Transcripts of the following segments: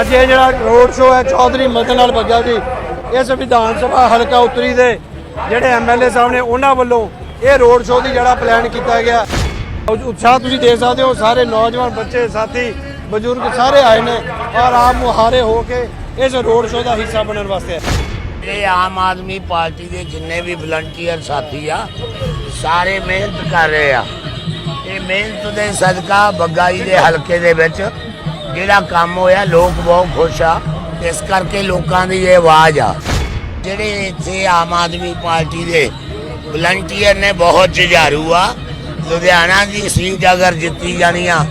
ਅੱਜ ਇਹ ਜਿਹੜਾ ਰੋਡ ਸ਼ੋਅ ਹੈ, ਚੌਧਰੀ ਮਦਨ ਲਾਲ ਬੱਗਾ ਜੀ ਇਸ ਵਿਧਾਨ ਸਭਾ ਹਲਕਾ ਉੱਤਰੀ ਦੇ ਜਿਹੜੇ ਐਮਐਲਏ ਸਾਹਿਬ ਨੇ ਉਹਨਾਂ ਵੱਲੋਂ ਇਹ ਰੋਡ ਸ਼ੋਅ ਦੀ ਜਿਹੜਾ ਪਲਾਨ ਕੀਤਾ ਗਿਆ। ਉਤਸ਼ਾਹ ਤੁਸੀਂ ਦੇਖ ਸਕਦੇ ਹੋ, ਸਾਰੇ ਨੌਜਵਾਨ ਬੱਚੇ, ਸਾਥੀ, ਬਜ਼ੁਰਗ ਸਾਰੇ ਆਏ ਨੇ ਔਰ ਆਪ ਮੁਹਾਰੇ ਹੋ ਕੇ ਇਸ ਰੋਡ ਸ਼ੋਅ ਦਾ ਹਿੱਸਾ ਬਣਨ ਵਾਸਤੇ ਇਹ ਆਮ ਆਦਮੀ ਪਾਰਟੀ ਦੇ ਜਿੰਨੇ ਵੀ ਵਲੰਟੀਅਰ ਸਾਥੀ ਆ, ਸਾਰੇ ਮਿਹਨਤ ਕਰ ਰਹੇ ਆ। ਇਹ ਮਿਹਨਤ ਦੇ ਸਦਕਾ, ਬੱਗਾਈ ਦੇ ਹਲਕੇ ਦੇ ਵਿੱਚ ਜਿਹੜਾ ਕੰਮ ਹੋਇਆ ਲੋਕ ਬਹੁਤ ਖੁਸ਼ ਆ। ਇਸ ਕਰਕੇ ਲੋਕਾਂ ਦੀ ਇਹ ਆਵਾਜ਼ ਆ। ਜਿਹੜੇ ਇੱਥੇ ਆਮ ਆਦਮੀ ਪਾਰਟੀ ਦੇ ਵਲੰਟੀਅਰ ਨੇ ਬਹੁਤ ਜੁਝਾਰੂ ਆ। ਲੁਧਿਆਣਾ ਦੀ ਸੀਟ ਅਗਰ ਜਿੱਤੀ ਜਾਣੀ ਆ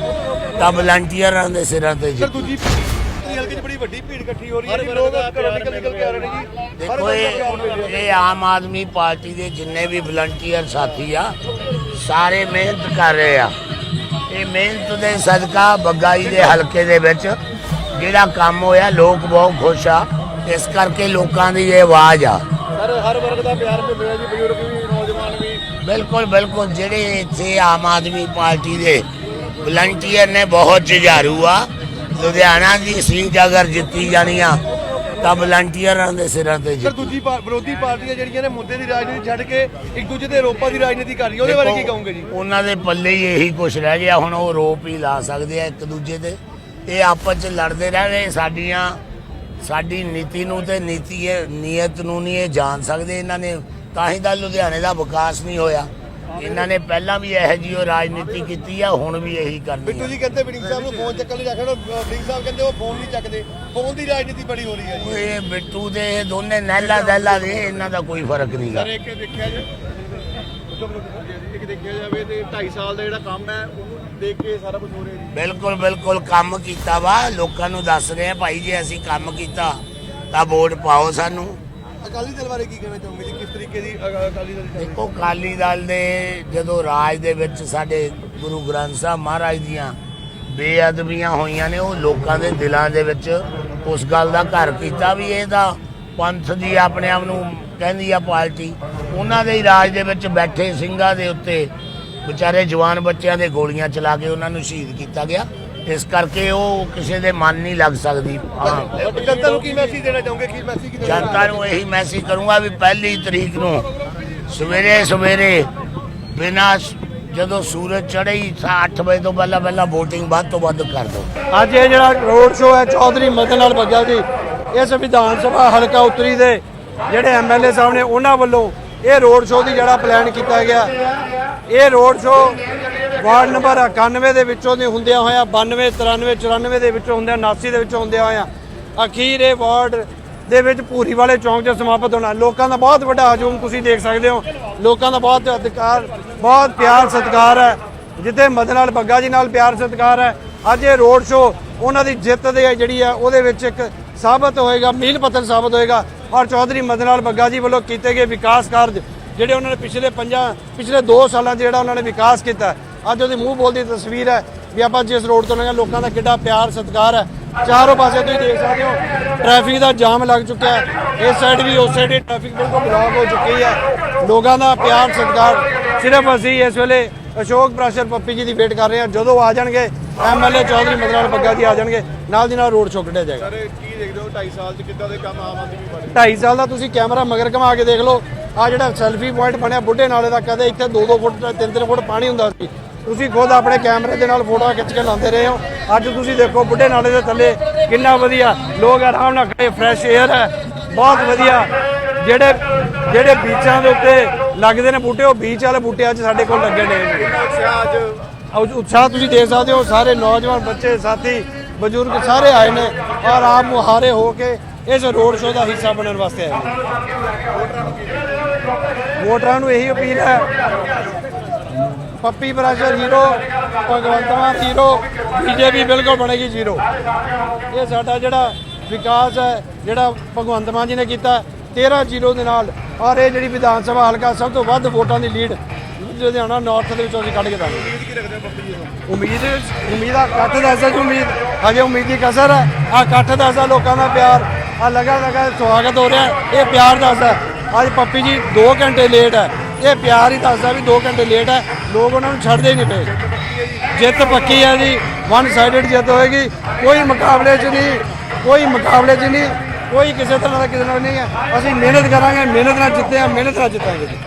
ਤਾਂ ਵਲੰਟੀਅਰਾਂ ਦੇ ਸਿਰਾਂ ਤੇ ਸਰ ਜਿੱਤੀ। ਦੂਜੀ ਪਾਰਟੀ ਹਲਕੇ 'ਚ ਬੜੀ ਵੱਡੀ ਭੀੜ ਇਕੱਠੀ ਹੋ ਰਹੀ ਹੈ ਜੀ। ਲੋਕ ਘਰੋਂ ਨਿਕਲ ਨਿਕਲ ਕੇ ਆ ਰਹੇ ਨੇ ਜੀ। ਹਰ ਦੇਖੋ ਇਹ ਆਮ ਆਦਮੀ ਪਾਰਟੀ ਦੇ ਜਿੰਨੇ ਵੀ ਵਲੰਟੀਅਰ ਸਾਥੀ ਆ ਸਾਰੇ ਮਿਹਨਤ ਕਰ ਰਹੇ ਆ। ਇਹ ਮਿਹਨਤ ਦੇ ਸਦਕਾ ਬੱਗਾਈ ਦੇ ਹਲਕੇ ਦੇ ਵਿੱਚ ਜਿਹੜਾ ਕੰਮ ਹੋਇਆ ਲੋਕ ਬਹੁਤ ਖੁਸ਼ ਆ। ਇਸ ਕਰਕੇ ਲੋਕਾਂ ਦੀ ਇਹ ਆਵਾਜ਼ ਆ। ਸਰ ਹਰ ਵਰਗ ਦਾ ਪਿਆਰ ਮਿਲਿਆ ਜੀ ਬਜ਼ੁਰਗ ਵੀ ਨੌਜਵਾਨ ਵੀ। ਬਿਲਕੁਲ ਬਿਲਕੁਲ ਜਿਹੜੇ ਇੱਥੇ ਆਮ ਆਦਮੀ ਪਾਰਟੀ ਦੇ ਵਲੰਟੀਅਰ ਨੇ ਬਹੁਤ ਜੁਝਾਰੂ ਆ। ਲੁਧਿਆਣਾ ਦੀ ਸੀਟ ਅਗਰ ਜਿੱਤੀ ਜਾਣੀ ਆ ਤਾਂ ਵਲੰਟੀਅਰਾਂ ਦੇ ਸਿਰਾਂ ਤੇ ਸਰ ਜਿੱਤੀ ਦੂਜੀ ਵਿਰੋਧੀ ਪਾਰਟੀਆਂ ਜਿਹੜੀਆਂ ਨੇ ਮੁੱਦੇ ਦੀ ਰਾਜਨੀਤੀ ਛੱਡ ਕੇ ਇੱਕ ਦੂਜੇ ਦੇ ਆਰੋਪਾਂ ਦੀ ਰਾਜਨੀਤੀ ਕਰ ਰਹੀ ਉਹਦੇ ਬਾਰੇ ਕੀ ਦੇਖੋ, ਕਹੋਗੇ ਜੀ? ਉਹਨਾਂ ਦੇ ਪੱਲੇ ਹੀ ਇਹੀ ਕੁਛ ਰਹਿ ਗਿਆ ਹੁਣ ਉਹ ਰੋਪ ਹੀ ਲਾ ਸਕਦੇ ਆ ਇੱਕ ਦੂਜੇ ਤੇ। ਇਹ ਆਪਸ ਚ ਲੜਦੇ ਰਹਿਣੇ ਸਾਡੀਆਂ ਸਾਡੀ ਨੀਤੀ ਨੂੰ ਤੇ ਨੀਤੀ ਨੀਅਤ ਨੂੰ ਨਹੀਂ ਇਹ ਜਾਣ ਸਕਦੇ ਇਹਨਾਂ ਨੇ। ਤਾਂ ਹੀ ਤਾਂ ਲੁਧਿਆਣੇ ਦਾ ਵਿਕਾਸ ਨਹੀਂ ਹੋਇਆ। ਇਹਨਾਂ ਨੇ ਪਹਿਲਾਂ ਵੀ ਇਹੋ ਜਿਹੀ ਉਹ ਰਾਜਨੀਤੀ ਕੀਤੀ ਆ ਹੁਣ ਵੀ ਇਹੀ ਕਰਨੀ ਬਿੱਟੂ ਆ ਜੀ ਕਹਿੰਦੇ ਬਿੰਗ ਸਾਹਿਬ ਨੂੰ ਫੋਨ ਚੱਕਣ ਲਈ ਆਖਣ ਬਿੰਗ ਸਾਹਿਬ ਕਹਿੰਦੇ ਉਹ ਫੋਨ ਨਹੀਂ ਚੱਕਦੇ। ਫੋਨ ਦੀ ਰਾਜਨੀਤੀ ਬੜੀ ਹੋ ਰਹੀ ਹੈ ਉਹ ਜੀ। ਇਹ ਬਿੱਟੂ ਦੇ ਇਹ ਦੋਨੇ ਨਹਿਲਾ ਦਹਿਲਾ ਦੇ ਇਹਨਾਂ ਦਾ ਕੋਈ ਫ਼ਰਕ ਨਹੀਂਗਾ ਇੱਕ ਦੇਖਿਆ ਜੀ ਇੱਕ ਦੇਖਿਆ ਜਾਵੇ ਤੇ 2.5 ਸਾਲ ਦਾ ਜਿਹੜਾ ਕੰਮ ਹੈ ਉਹਨੂੰ ਦੇਖ ਕੇ ਸਾਰਾ ਕੁਝ ਹੋ ਰਿਹਾ ਜੀ। ਬਿਲਕੁਲ ਬਿਲਕੁਲ ਕੰਮ ਕੀਤਾ ਵਾ ਲੋਕਾਂ ਨੂੰ ਦੱਸ ਰਹੇ ਆ ਭਾਈ ਜੇ ਅਸੀਂ ਕੰਮ ਕੀਤਾ ਤਾਂ ਵੋਟ ਪਾਓ ਸਾਨੂੰ। ਅਕਾਲੀ ਦਲ ਬਾਰੇ ਕੀ ਕਹਿਣਾ ਚਾਹੋਗੇ ਜੀ? ਕਿਸ ਤਰੀਕੇ ਦੀ ਅਕਾਲੀ ਦਲ ਚੱਲ ਰਹੀ ਹੈ? ਦੇਖੋ ਅਕਾਲੀ ਦਲ ਦੇ ਜਦੋਂ ਰਾਜ ਦੇ ਵਿੱਚ ਸਾਡੇ ਗੁਰੂ ਗ੍ਰੰਥ ਸਾਹਿਬ ਮਹਾਰਾਜ ਦੀਆਂ ਬੇਅਦਬੀਆਂ ਹੋਈਆਂ ਨੇ ਉਹ ਲੋਕਾਂ ਦੇ ਦਿਲਾਂ ਦੇ ਵਿੱਚ ਉਸ ਗੱਲ ਦਾ ਘਰ ਕੀਤਾ ਵੀ ਇਹ ਤਾਂ ਪੰਥ ਦੀ ਆਪਣੇ ਆਪ ਨੂੰ ਕਹਿੰਦੀ ਆ ਪਾਰਟੀ ਉਹਨਾਂ ਦੇ ਹੀ ਰਾਜ ਦੇ ਵਿੱਚ ਬੈਠੇ ਸਿੰਘਾਂ ਦੇ ਉੱਤੇ ਵਿਚਾਰੇ ਜਵਾਨ ਬੱਚਿਆਂ ਦੇ ਗੋਲੀਆਂ ਚਲਾ ਕੇ ਉਹਨਾਂ ਨੂੰ ਸ਼ਹੀਦ ਕੀਤਾ ਗਿਆ। ਇਸ ਕਰਕੇ ਉਹ ਕਿਸੇ ਦੇ ਮਨ ਨਹੀਂ ਲੱਗ ਸਕਦੀ। ਹਾਂ। ਜਨਤਾ ਨੂੰ ਕੀ ਮੈਸੇਜ ਦੇਣਾ ਚਾਹੋਗੇ? ਕੀ ਮੈਸੇਜ ਕੀ ਜਨਤਾ ਨੂੰ ਇਹੀ ਮੈਸੇਜ ਕਰੂੰਗਾ ਵੀ ਪਹਿਲੀ ਤਰੀਕ ਨੂੰ ਸਵੇਰੇ ਸਵੇਰੇ ਬਿਨਾਂ ਜਦੋਂ ਸੂਰਜ ਚੜ੍ਹੇ ਹੀ 8 ਵਜੇ ਤੋਂ ਪਹਿਲਾਂ ਪਹਿਲਾਂ VOTING ਵੱਧ ਤੋਂ ਵੱਧ ਕਰ ਦਿਓ। ਅੱਜ ਇਹ ਜਿਹੜਾ ਰੋਡ ਸ਼ੋਅ ਹੈ ਚੌਧਰੀ ਮਦਨ ਲਾਲ ਬੱਗਾ ਜੀ ਇਸ ਵਿਧਾਨ ਸਭਾ ਹਲਕਾ ਉੱਤਰੀ ਦੇ ਜਿਹੜੇ ਐਮਐਲਏ ਸਾਹਿਬ ਨੇ ਉਹਨਾਂ ਵੱਲੋਂ ਇਹ ਰੋਡ ਸ਼ੋਅ ਦੀ ਜਿਹੜਾ ਪਲਾਨ ਕੀਤਾ ਗਿਆ। ਇਹ ਰੋਡ ਸ਼ੋਅ ਵਾਰਡ ਨੰਬਰ 91 ਦੇ ਵਿੱਚੋਂ ਦੇ ਹੁੰਦਿਆਂ ਹੋਇਆ 92 93 94 ਦੇ ਵਿੱਚੋਂ ਹੁੰਦਿਆਂ 79 ਦੇ ਵਿੱਚੋਂ ਹੁੰਦਿਆਂ ਹੋਇਆ, ਅਖੀਰ ਇਹ ਵਾਰਡ ਦੇ ਵਿੱਚ ਪੂਰੀ ਵਾਲੇ ਚੌਂਕ 'ਚ ਸਮਾਪਤ ਹੋਣਾ। ਲੋਕਾਂ ਦਾ ਬਹੁਤ ਵੱਡਾ ਹਜੂਮ ਤੁਸੀਂ ਦੇਖ ਸਕਦੇ ਹੋ। ਲੋਕਾਂ ਦਾ ਬਹੁਤ ਅਧਿਕਾਰ, ਬਹੁਤ ਪਿਆਰ, ਸਤਿਕਾਰ ਹੈ। ਜਿੱਥੇ ਮਦਨ ਲਾਲ ਬੱਗਾ ਜੀ ਨਾਲ ਪਿਆਰ, ਸਤਿਕਾਰ ਹੈ। ਅੱਜ ਇਹ ਰੋਡ ਸ਼ੋਅ ਉਹਨਾਂ ਦੀ ਜਿੱਤ ਦੇ ਜਿਹੜੀ ਆ, ਉਹਦੇ ਵਿੱਚ ਇੱਕ ਸਾਬਤ ਹੋਏਗਾ, ਮੀਲ ਪੱਥਰ ਸਾਬਤ ਹੋਏਗਾ। ਔਰ ਚੌਧਰੀ ਮਦਨ ਲਾਲ ਬੱਗਾ ਜੀ ਵੱਲੋਂ ਕੀਤੇ ਗਏ ਵਿਕਾਸ ਕਾਰਜ, ਜਿਹੜੇ ਉਹਨਾਂ ਨੇ ਪਿਛਲੇ ਪੰਜਾਂ ਪਿਛਲੇ 2 ਸਾਲਾਂ 'ਚ ਜਿਹੜਾ ਉਹਨਾਂ ਨੇ ਵਿਕਾਸ ਕੀਤਾ ਅੱਜ ਉਹਦੀ ਮੂੰਹ ਬੋਲਦੀ ਤਸਵੀਰ ਹੈ ਵੀ ਆਪਾਂ ਜਿਸ ਰੋਡ ਤੋਂ ਲੰਘੇ ਲੋਕਾਂ ਦਾ ਕਿੱਡਾ ਪਿਆਰ ਸਤਿਕਾਰ ਹੈ। ਚਾਰੋਂ ਪਾਸੇ ਤੁਸੀਂ ਦੇਖ ਸਕਦੇ ਹੋ ਟ੍ਰੈਫਿਕ ਦਾ ਜਾਮ ਲੱਗ ਚੁੱਕਿਆ ਹੈ। ਇਸ ਸਾਈਡ ਵੀ ਉਸ ਸਾਈਡ ਵੀ ਟ੍ਰੈਫਿਕ ਬਿਲਕੁਲ ਬਲੌਕ ਹੋ ਚੁੱਕੀ ਹੈ। ਲੋਕਾਂ ਦਾ ਪਿਆਰ ਸਤਿਕਾਰ ਸਿਰਫ ਅਸੀਂ ਇਸ ਵੇਲੇ ਅਸ਼ੋਕ ਪ੍ਰਾਸ਼ਰ ਪੱਪੀ ਜੀ ਦੀ ਵੇਟ ਕਰ ਰਹੇ ਹਾਂ। ਜਦੋਂ ਆ ਜਾਣਗੇ ਐਮਐਲਏ ਚੌਧਰੀ ਮਦਨ ਲਾਲ ਬੱਗਾ ਜੀ ਆ ਜਾਣਗੇ ਨਾਲ ਦੀ ਨਾਲ ਰੋਡ ਸ਼ੋਅ ਕੱਢਿਆ ਜਾਏਗਾ। ਸਰ ਕੀ ਦੇਖਦੇ ਹੋ? 2.5 ਸਾਲ ਚ ਕਿੱਦਾਂ ਦੇ ਕੰਮ ਆਮ ਆਦਮੀ ਪਾਰਟੀ 2.5 ਸਾਲ ਦਾ ਤੁਸੀਂ ਕੈਮਰਾ ਮਗਰ ਘੁਮਾ ਕੇ ਦੇਖ ਲਓ। ਆ ਜਿਹੜਾ ਸੈਲਫੀ ਪੁਆਇੰਟ ਬਣਿਆ ਬੁੱਢੇ ਨਾਲੇ ਦਾ ਕਦੇ ਇੱਥੇ 2-2 ਫੁੱਟ 3-3 ਫੁੱਟ ਪਾਣੀ ਹੁੰਦਾ ਸੀ। ਤੁਸੀਂ ਖੁਦ ਆਪਣੇ ਕੈਮਰੇ ਦੇ ਨਾਲ ਫੋਟੋਆਂ ਖਿੱਚ ਕੇ ਲਾਉਂਦੇ ਰਹੇ ਹੋ। ਅੱਜ ਤੁਸੀਂ ਦੇਖੋ ਬੁੱਢੇ ਨਾਲੇ ਦੇ ਥੱਲੇ ਕਿੰਨਾ ਵਧੀਆ ਲੋਕ ਆਰਾਮ ਨਾਲ ਖੜੇ ਫਰੈਸ਼ 에ਅਰ ਹੈ। ਬਹੁਤ ਵਧੀਆ। ਜਿਹੜੇ ਜਿਹੜੇ ਬੀਚਾਂ ਦੇ ਉੱਤੇ ਲੱਗਦੇ ਨੇ ਬੂਟੇ, ਉਹ ਬੀਚ ਵਾਲੇ ਬੂਟੇ ਅੱਜ ਸਾਡੇ ਕੋਲ ਲੱਗੇ ਨੇ। ਅੱਜ ਉਤਸ਼ਾਹ ਤੁਸੀਂ ਦੇਖ ਸਕਦੇ ਹੋ, ਸਾਰੇ ਨੌਜਵਾਨ ਬੱਚੇ, ਸਾਥੀ, ਬਜ਼ੁਰਗ ਸਾਰੇ ਆਏ ਨੇ ਔਰ ਆਪ ਮੁਹਾਰੇ ਹੋ ਕੇ ਇਸ ਰੋਡ ਸ਼ੋਅ ਦਾ ਹਿੱਸਾ ਬਣਨ ਵਾਸਤੇ ਆਏ ਨੇ। ਵੋਟਰਾਂ ਨੂੰ ਇਹੀ ਅਪੀਲ ਹੈ Pappi Parashar zero, Bhagwant Mann zero, BJP ਬਿਲਕੁਲ ਬਣੇਗੀ ਜ਼ੀਰੋ। ਇਹ ਸਾਡਾ ਜਿਹੜਾ ਵਿਕਾਸ ਹੈ, ਜਿਹੜਾ ਭਗਵੰਤ ਮਾਨ ਜੀ ਨੇ ਕੀਤਾ 13 ਜ਼ੀਰੋ ਦੇ ਨਾਲ ਔਰ ਇਹ ਜਿਹੜੀ ਵਿਧਾਨ ਸਭਾ ਹਲਕਾ ਸਭ ਤੋਂ ਵੱਧ ਵੋਟਾਂ ਦੀ ਲੀਡ ਲੁਧਿਆਣਾ ਨਾਰਥ ਦੇ ਵਿੱਚੋਂ ਅਸੀਂ ਕੱਢ ਕੇ ਦਾਂਗੇ। ਕੀ ਰੱਖਦੇ ਹੋ ਪੱਪੀ ਜੀ ਉਮੀਦ ਉਮੀਦ ਆ ਕੱਠ ਦਾ ਅਸਲ ਉਮੀਦ, ਹਜੇ ਉਮੀਦ ਦੀ ਕਸਰ ਹੈ। ਆ ਕੱਠ ਦਾ ਅਸਲ ਲੋਕਾਂ ਦਾ ਪਿਆਰ, ਆ ਲਗਾ ਲਗਾ ਸਵਾਗਤ ਹੋ ਰਿਹਾ ਇਹ ਪਿਆਰ ਦਾ ਅਸਰ ਅੱਜ ਪੱਪੀ ਜੀ 2 ਘੰਟੇ ਲੇਟ ਹੈ। ਇਹ ਪਿਆਰ ਹੀ ਦੱਸਦਾ ਵੀ 2 ਘੰਟੇ ਲੇਟ ਹੈ, ਲੋਕ ਉਹਨਾਂ ਨੂੰ ਛੱਡਦੇ ਹੀ ਨਹੀਂ ਪਏ। ਜਿੱਤ ਪੱਕੀ ਹੈ ਜੀ ਵਨ ਸਾਈਡਡ ਜਿੱਤ ਹੋਏਗੀ, ਕੋਈ ਮੁਕਾਬਲੇ 'ਚ ਨਹੀਂ, ਕੋਈ ਮੁਕਾਬਲੇ 'ਚ ਨਹੀਂ, ਕੋਈ ਕਿਸੇ ਤਰ੍ਹਾਂ ਦਾ ਕਿਸੇ ਨਾਲ ਨਹੀਂ ਹੈ। ਅਸੀਂ ਮਿਹਨਤ ਕਰਾਂਗੇ, ਮਿਹਨਤ ਨਾਲ ਜਿੱਤੇ ਆ ਮਿਹਨਤ ਨਾਲ ਜਿੱਤਾਂਗੇ। ਜੀ